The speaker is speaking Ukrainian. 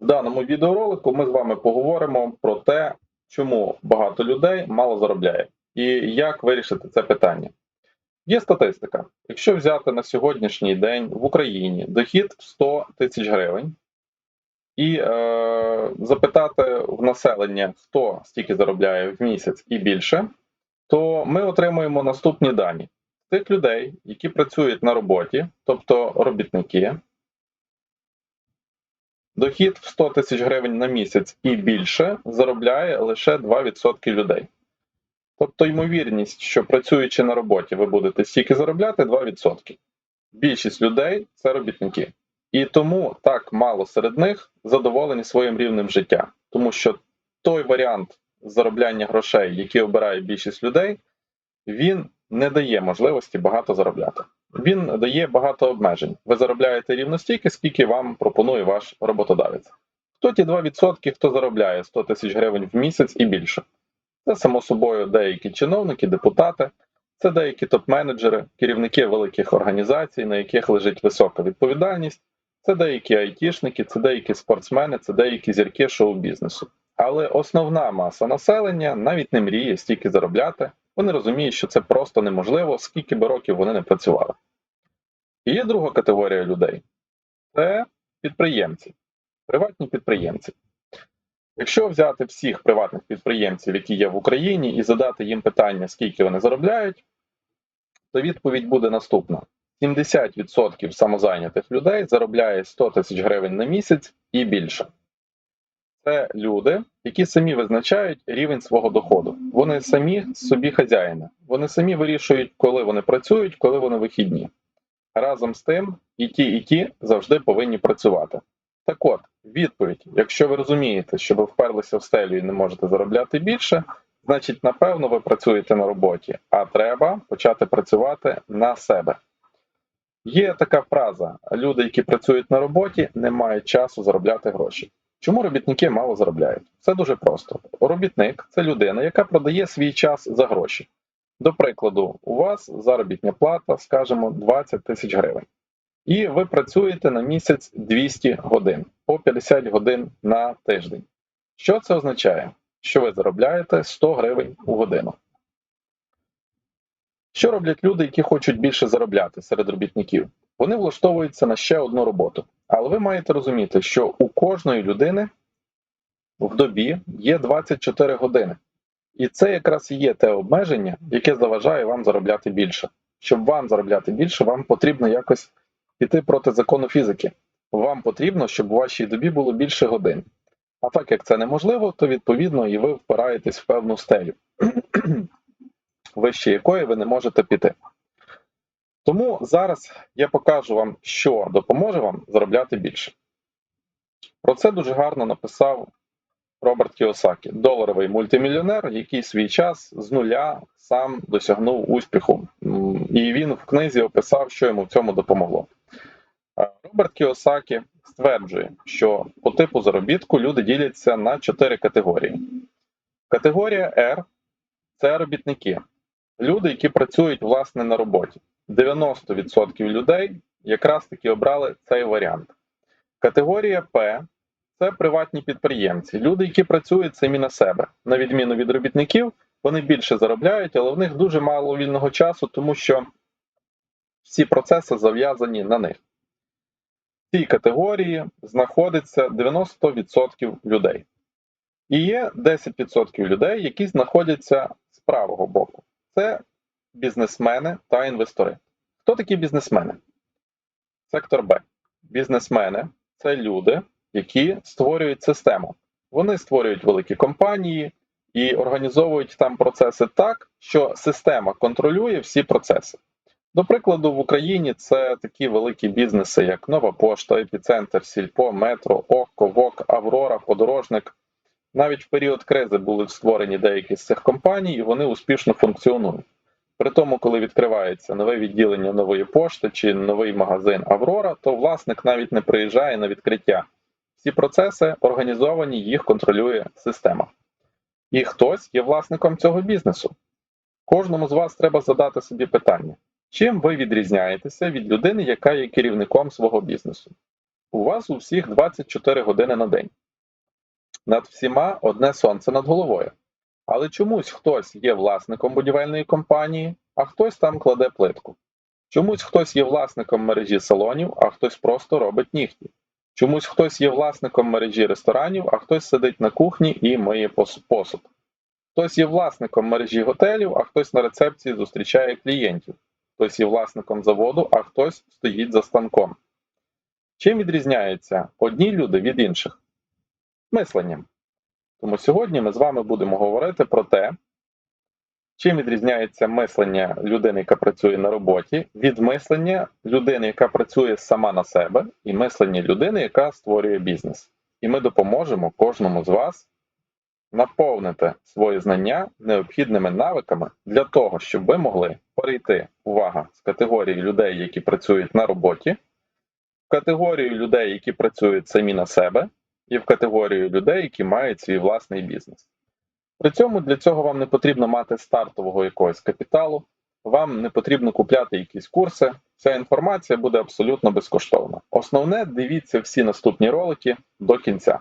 В даному відеоролику ми з вами поговоримо про те, чому багато людей мало заробляє, і як вирішити це питання. Є статистика. Якщо взяти на сьогоднішній день в Україні дохід 100 тисяч гривень і е, запитати в населення, хто стільки заробляє в місяць і більше, то ми отримуємо наступні дані. Тих людей, які працюють на роботі, тобто робітники, Дохід в 100 тисяч гривень на місяць і більше заробляє лише 2% людей. Тобто ймовірність, що працюючи на роботі, ви будете стільки заробляти 2%. Більшість людей це робітники. І тому так мало серед них задоволені своїм рівнем життя. Тому що той варіант заробляння грошей, який обирає більшість людей, він не дає можливості багато заробляти. Він дає багато обмежень. Ви заробляєте рівно стільки, скільки вам пропонує ваш роботодавець. Хто ті 2%, хто заробляє 100 тисяч гривень в місяць і більше? Це, само собою, деякі чиновники, депутати, це деякі топ-менеджери, керівники великих організацій, на яких лежить висока відповідальність, це деякі айтішники, це деякі спортсмени, це деякі зірки шоу-бізнесу. Але основна маса населення навіть не мріє стільки заробляти. Вони розуміють, що це просто неможливо, скільки би років вони не працювали. І є друга категорія людей це підприємці, приватні підприємці. Якщо взяти всіх приватних підприємців, які є в Україні, і задати їм питання, скільки вони заробляють, то відповідь буде наступна: 70% самозайнятих людей заробляє 100 тисяч гривень на місяць і більше. Це люди, які самі визначають рівень свого доходу. Вони самі собі хазяїни. Вони самі вирішують, коли вони працюють, коли вони вихідні. Разом з тим, і ті, і ті завжди повинні працювати. Так от, відповідь: якщо ви розумієте, що ви вперлися в стелю і не можете заробляти більше, значить, напевно, ви працюєте на роботі, а треба почати працювати на себе. Є така фраза: люди, які працюють на роботі, не мають часу заробляти гроші. Чому робітники мало заробляють? Це дуже просто. Робітник це людина, яка продає свій час за гроші. До прикладу, у вас заробітня плата, скажімо, 20 тисяч гривень. І ви працюєте на місяць 200 годин, по 50 годин на тиждень. Що це означає? Що ви заробляєте 100 гривень у годину. Що роблять люди, які хочуть більше заробляти серед робітників? Вони влаштовуються на ще одну роботу. Але ви маєте розуміти, що у кожної людини в добі є 24 години. І це якраз і є те обмеження, яке заважає вам заробляти більше. Щоб вам заробляти більше, вам потрібно якось піти проти закону фізики. Вам потрібно, щоб у вашій добі було більше годин. А так як це неможливо, то відповідно і ви впираєтесь в певну стелю, вище якої ви не можете піти. Тому зараз я покажу вам, що допоможе вам заробляти більше. Про це дуже гарно написав Роберт Кіосакі, доларовий мультимільйонер, який свій час з нуля сам досягнув успіху. І він в книзі описав, що йому в цьому допомогло. Е, Роберт Кіосакі стверджує, що по типу заробітку люди діляться на чотири категорії. Категорія R це робітники, люди, які працюють власне на роботі. 90% людей якраз таки обрали цей варіант. Категорія П це приватні підприємці, люди, які працюють самі на себе. На відміну від робітників, вони більше заробляють, але в них дуже мало вільного часу, тому що всі процеси зав'язані на них. В цій категорії знаходиться 90% людей. І є 10% людей, які знаходяться з правого боку. Це бізнесмени та інвестори. Хто такі бізнесмени? Сектор Б. Бізнесмени це люди, які створюють систему. Вони створюють великі компанії і організовують там процеси так, що система контролює всі процеси. До прикладу, в Україні це такі великі бізнеси, як Нова Пошта, Епіцентр, Сільпо, Метро, Окко, ВОК, Аврора, Подорожник. Навіть в період кризи були створені деякі з цих компаній, і вони успішно функціонують. При тому, коли відкривається нове відділення нової пошти чи новий магазин Аврора, то власник навіть не приїжджає на відкриття. Всі процеси організовані, їх контролює система. І хтось є власником цього бізнесу. Кожному з вас треба задати собі питання, чим ви відрізняєтеся від людини, яка є керівником свого бізнесу. У вас у всіх 24 години на день. Над всіма одне сонце над головою. Але чомусь хтось є власником будівельної компанії, а хтось там кладе плитку. Чомусь хтось є власником мережі салонів, а хтось просто робить нігті. Чомусь хтось є власником мережі ресторанів, а хтось сидить на кухні і миє посуд. Хтось є власником мережі готелів, а хтось на рецепції зустрічає клієнтів. Хтось є власником заводу, а хтось стоїть за станком. Чим відрізняються одні люди від інших? Мисленням. Тому сьогодні ми з вами будемо говорити про те, чим відрізняється мислення людини, яка працює на роботі, від мислення людини, яка працює сама на себе, і мислення людини, яка створює бізнес. І ми допоможемо кожному з вас наповнити свої знання необхідними навиками для того, щоб ви могли перейти, увага, з категорії людей, які працюють на роботі, в категорію людей, які працюють самі на себе, і в категорію людей, які мають свій власний бізнес. При цьому для цього вам не потрібно мати стартового якогось капіталу, вам не потрібно купляти якісь курси. Ця інформація буде абсолютно безкоштовна. Основне, дивіться всі наступні ролики до кінця.